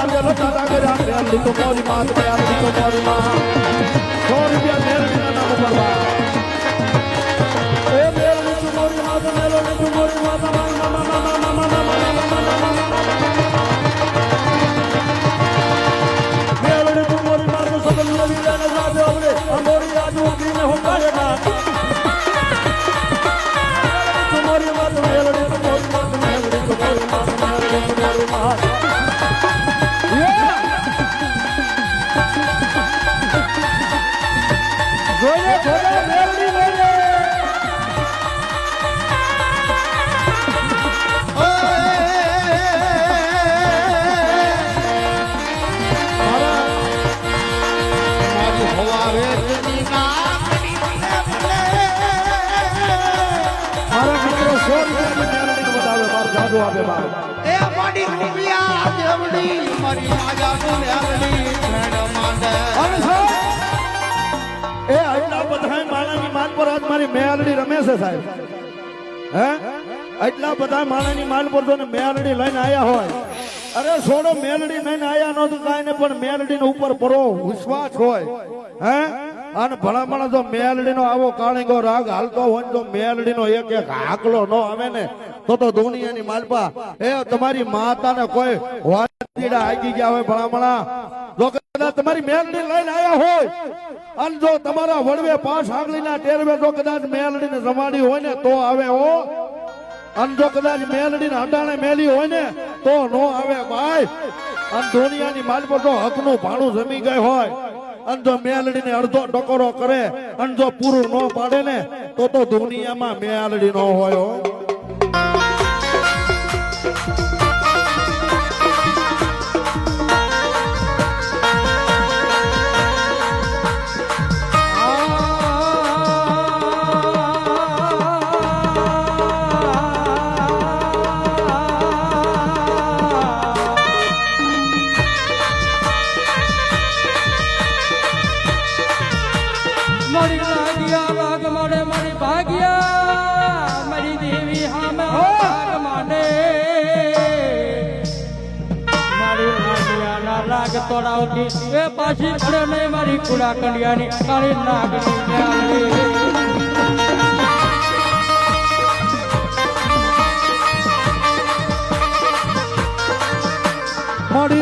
મેલડી તો મોરી માં મેલડી તો મોરી માં સો રૂપિયા મેલડીના નામ ઉપર બા એ મેલડી તો મોરી માં મેલડી તો મોરી માં મા મા મા મા મા મા મા મા મેલડી તો મોરી માં સબલ નવી જોઈને જોઈને મેળડી મેળડે જાદુ આપે બાપ એ મારી રૂપિયા જેવડી મારી રાજા નું મેળડી મેલડી રમે છે સાહેબ. હે? એટલા બધા માણસની માલ પર ને મેલડી લઈને આવ્યા હોય. અરે છોડો, મેલડી લઈને આયા નહોતું કાંઈ ને, પણ મેલડી ઉપર પરો વિશ્વાસ હોય. હે? અને ભલામણ જો મેલડી નો આવો કાળીગો રાગ હાલતો હોય જો મેલડી નો એક એક હાકલો નો આવે ને, તો તો દુનિયાની માલપા. એ તમારી માતાને કોઈ વાતીડા આગી ગયા હોય ભલામણા. કદાચ તમારી મેલડી લઈને આવ્યા હોય. અને જો તમારા વડવે પાંચ આંગળીના ટેરવે જો કદાચ મેલડીને જમાડી હોય ને તો આવે હો. અને જો કદાચ મેલડીને હટાણે મેલી હોય ને તો નો આવે ભાઈ. અને દુનિયાની માલ પર જો હકનું ભાણું જમી ગઈ હોય. અને જો મેલડીને અડધો ટકોરો કરે અને જો પૂરું ન પાડે ને તો તો દુનિયામાં મેલડી ન હોય હો. દિયા વાઘ માડે મારી ભાગ્યા. મારી દેવી હા વાઘ પાછી મારી કુડા કંડિયાની મારી નાગની Marty